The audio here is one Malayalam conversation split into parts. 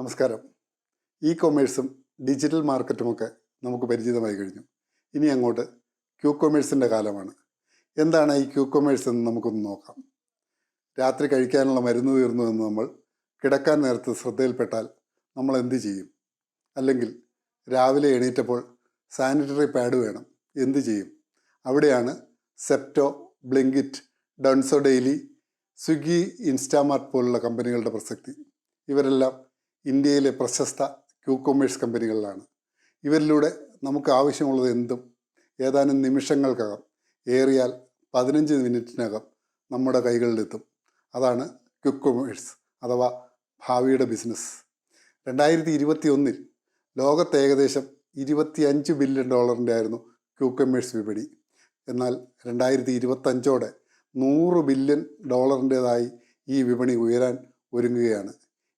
നമസ്കാരം. ഇ കൊമേഴ്സും ഡിജിറ്റൽ മാർക്കറ്റും ഒക്കെ നമുക്ക് പരിചിതമായി കഴിഞ്ഞു. ഇനി അങ്ങോട്ട് ക്യൂ കൊമേഴ്സിന്റെ കാലമാണ്. എന്താണ് ഈ ക്യൂ കൊമേഴ്സ് എന്ന് നമുക്കൊന്ന് നോക്കാം. രാത്രി കഴിക്കാനുള്ള മരുന്ന് തീർന്നു എന്ന് നമ്മൾ കിടക്കാൻ നേരത്ത് ശ്രദ്ധയിൽപ്പെട്ടാൽ നമ്മൾ എന്ത് ചെയ്യും? അല്ലെങ്കിൽ രാവിലെ എണീറ്റപ്പോൾ സാനിറ്ററി പാഡ് വേണം. എന്ത് ചെയ്യും? അവിടെയാണ് Zepto Blinkit Dunzo Daily Swiggy Instamart പോലുള്ള കമ്പനികളുടെ പ്രസക്തി. ഇവരെല്ലാം ഇന്ത്യയിലെ പ്രശസ്ത ക്യൂ കൊമേഴ്സ് കമ്പനികളിലാണ്. ഇവരിലൂടെ നമുക്ക് ആവശ്യമുള്ളത് എന്തും ഏതാനും നിമിഷങ്ങൾക്കകം ഏറിയാൽ പതിനഞ്ച് മിനിറ്റിനകം നമ്മുടെ കൈകളിലെത്തും. അതാണ് ക്യൂ കൊമേഴ്സ് അഥവാ ഭാവിയുടെ ബിസിനസ്. രണ്ടായിരത്തി ഇരുപത്തി ഒന്നിൽ ലോകത്ത് ഏകദേശം ഇരുപത്തിയഞ്ച് ബില്യൺ ഡോളറിന്റെ ആയിരുന്നു ക്യൂ കൊമേഴ്സ് വിപണി. എന്നാൽ രണ്ടായിരത്തി ഇരുപത്തഞ്ചോടെ നൂറ് ബില്യൺ ഡോളറിന്റേതായി ഈ വിപണി ഉയരാൻ ഒരുങ്ങുകയാണ്.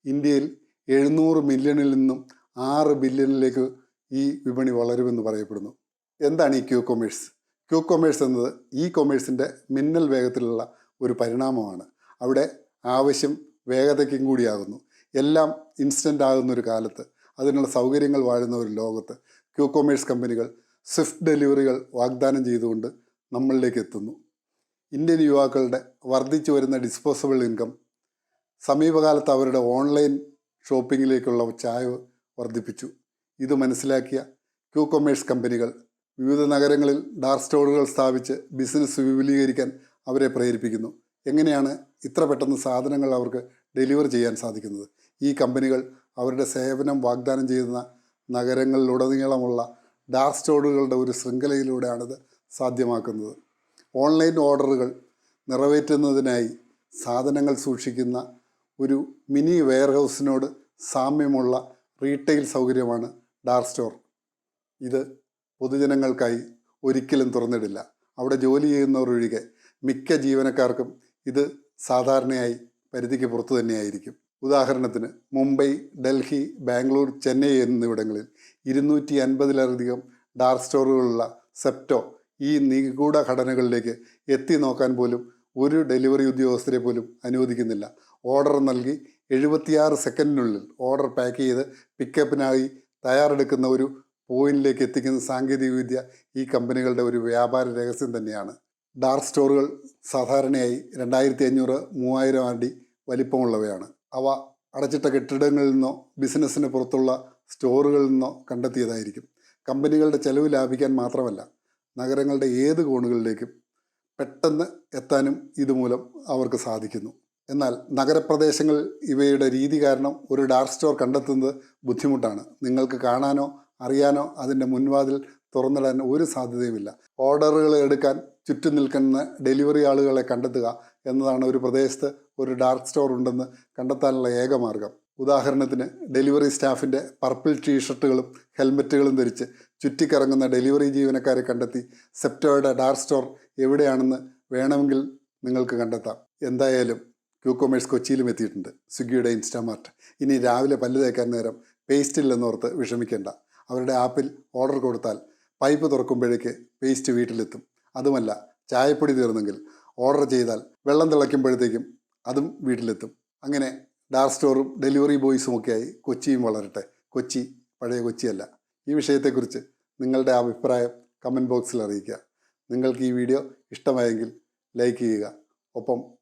ഇന്ത്യയിൽ എഴുന്നൂറ് മില്യണിൽ നിന്നും ആറ് ബില്യണിലേക്ക് ഈ വിപണി വളരുമെന്ന് പറയപ്പെടുന്നു. എന്താണ് ഈ ക്യൂ കൊമേഴ്സ്? ക്യൂ കൊമേഴ്സ് എന്നത് ഇ കൊമേഴ്സിന്റെ മിന്നൽ വേഗത്തിലുള്ള ഒരു പരിണാമമാണ്. അവിടെ ആവശ്യം വേഗതയ്ക്കും കൂടിയാകുന്നു. എല്ലാം ഇൻസ്റ്റന്റ് ആകുന്ന ഒരു കാലത്ത് അതിനുള്ള സൗകര്യങ്ങൾ വാഴുന്ന ഒരു ലോകത്ത് ക്യൂ കൊമേഴ്സ് കമ്പനികൾ സ്വിഫ്റ്റ് ഡെലിവറികൾ വാഗ്ദാനം ചെയ്തുകൊണ്ട് നമ്മളിലേക്ക് എത്തുന്നു. ഇന്ത്യൻ യുവാക്കളുടെ വർദ്ധിച്ചു വരുന്ന ഡിസ്പോസബിൾ ഇൻകം സമീപകാലത്ത് അവരുടെ ഓൺലൈൻ ഷോപ്പിങ്ങിലേക്കുള്ള ചായവ് വർദ്ധിപ്പിച്ചു. ഇത് മനസ്സിലാക്കിയ ക്യൂ കൊമേഴ്സ് കമ്പനികൾ വിവിധ നഗരങ്ങളിൽ ഡാർക്ക് സ്റ്റോറുകൾ സ്ഥാപിച്ച് ബിസിനസ് വിപുലീകരിക്കാൻ അവരെ പ്രേരിപ്പിക്കുന്നു. എങ്ങനെയാണ് ഇത്ര പെട്ടെന്ന് സാധനങ്ങൾ അവർക്ക് ഡെലിവർ ചെയ്യാൻ സാധിക്കുന്നത്? ഈ കമ്പനികൾ അവരുടെ സേവനം വാഗ്ദാനം ചെയ്യുന്ന നഗരങ്ങളിലുടനീളമുള്ള ഡാർക്ക് സ്റ്റോറുകളുടെ ഒരു ശൃംഖലയിലൂടെയാണിത് സാധ്യമാക്കുന്നത്. ഓൺലൈൻ ഓർഡറുകൾ നിറവേറ്റുന്നതിനായി സാധനങ്ങൾ സൂക്ഷിക്കുന്ന ഒരു മിനി വെയർഹൗസിനോട് സാമ്യമുള്ള റീറ്റെയിൽ സൗകര്യമാണ് ഡാർക്ക് സ്റ്റോർ. ഇത് പൊതുജനങ്ങൾക്കായി ഒരിക്കലും തുറന്നിടില്ല. അവിടെ ജോലി ചെയ്യുന്നവരൊഴികെ മിക്ക ജീവനക്കാർക്കും ഇത് സാധാരണയായി പരിധിക്ക് പുറത്തു തന്നെയായിരിക്കും. ഉദാഹരണത്തിന് മുംബൈ ഡൽഹി ബാംഗ്ലൂർ ചെന്നൈ എന്നിവിടങ്ങളിൽ ഇരുന്നൂറ്റി അൻപതിലധികം ഡാർക്ക് സ്റ്റോറുകളുള്ള സെപ്റ്റോ ഈ നിഗൂഢ ഘടനകളിലേക്ക് എത്തി നോക്കാൻ പോലും ഒരു ഡെലിവറി ഉദ്യോഗസ്ഥരെ പോലും അനുവദിക്കുന്നില്ല. ഓർഡർ നൽകി എഴുപത്തിയാറ് സെക്കൻഡിനുള്ളിൽ ഓർഡർ പാക്ക് ചെയ്ത് പിക്കപ്പിനായി തയ്യാറെടുക്കുന്ന ഒരു പോയിന്റിലേക്ക് എത്തിക്കുന്ന സാങ്കേതികവിദ്യ ഈ കമ്പനികളുടെ ഒരു വ്യാപാര രഹസ്യം തന്നെയാണ്. ഡാർക്ക് സ്റ്റോറുകൾ സാധാരണയായി രണ്ടായിരത്തി അഞ്ഞൂറ് മൂവായിരം അടി വലിപ്പമുള്ളവയാണ്. അവ അടച്ചിട്ട കെട്ടിടങ്ങളിൽ നിന്നോ ബിസിനസ്സിന് പുറത്തുള്ള സ്റ്റോറുകളിൽ നിന്നോ കണ്ടെത്തിയതായിരിക്കും. കമ്പനികളുടെ ചെലവ് ലാഭിക്കാൻ മാത്രമല്ല നഗരങ്ങളുടെ ഏത് കോണുകളിലേക്കും പെട്ടെന്ന് എത്താനും ഇതുമൂലം അവർക്ക് സാധിക്കുന്നു. എന്നാൽ നഗരപ്രദേശങ്ങൾ ഇവയുടെ രീതി കാരണം ഒരു ഡാർക്ക് സ്റ്റോർ കണ്ടെത്തുന്നത് ബുദ്ധിമുട്ടാണ്. നിങ്ങൾക്ക് കാണാനോ അറിയാനോ അതിന്റെ മുൻവാതിൽ തുറന്നിടാൻ ഒരു സാധ്യതയുമില്ല. ഓർഡറുകൾ എടുക്കാൻ ചുറ്റും നിൽക്കുന്ന ഡെലിവറി ആളുകളെ കണ്ടെത്തുക എന്നതാണ് ഒരു പ്രദേശത്ത് ഒരു ഡാർക്ക് സ്റ്റോർ ഉണ്ടെന്ന് കണ്ടെത്താനുള്ള ഏക മാർഗം. ഉദാഹരണത്തിന് ഡെലിവറി സ്റ്റാഫിന്റെ പർപ്പിൾ ടീഷർട്ടുകളും ഹെൽമറ്റുകളും ധരിച്ച് ചുറ്റിക്കറങ്ങുന്ന ഡെലിവറി ജീവനക്കാരെ കണ്ടെത്തി സെപ്റ്റോയുടെ ഡാർക്ക് സ്റ്റോർ എവിടെയാണെന്ന് വേണമെങ്കിൽ നിങ്ങൾക്ക് കണ്ടെത്താം. എന്തായാലും ക്യൂ കൊമേഴ്സ് കൊച്ചിയിലും എത്തിയിട്ടുണ്ട്. സ്വിഗ്ഗിയുടെ ഇൻസ്റ്റാമാർട്ട് ഇനി രാവിലെ പല്ല് തേക്കാൻ നേരം പേസ്റ്റ് ഇല്ലെന്നോർത്ത് വിഷമിക്കേണ്ട. അവരുടെ ആപ്പിൽ ഓർഡർ കൊടുത്താൽ പൈപ്പ് തുറക്കുമ്പോഴേക്ക് പേസ്റ്റ് വീട്ടിലെത്തും. അതുമല്ല ചായപ്പൊടി തീർന്നെങ്കിൽ ഓർഡർ ചെയ്താൽ വെള്ളം തിളയ്ക്കുമ്പോഴത്തേക്കും അതും വീട്ടിലെത്തും. അങ്ങനെ ഡാർ സ്റ്റോറും ഡെലിവറി ബോയ്സും ഒക്കെയായി കൊച്ചിയും വളരട്ടെ. കൊച്ചി പഴയ കൊച്ചിയല്ല. ഈ വിഷയത്തെക്കുറിച്ച് നിങ്ങളുടെ അഭിപ്രായം കമന്റ് ബോക്സിൽ അറിയിക്കുക. നിങ്ങൾക്ക് ഈ വീഡിയോ ഇഷ്ടമായെങ്കിൽ ലൈക്ക് ചെയ്യുക. ഒപ്പം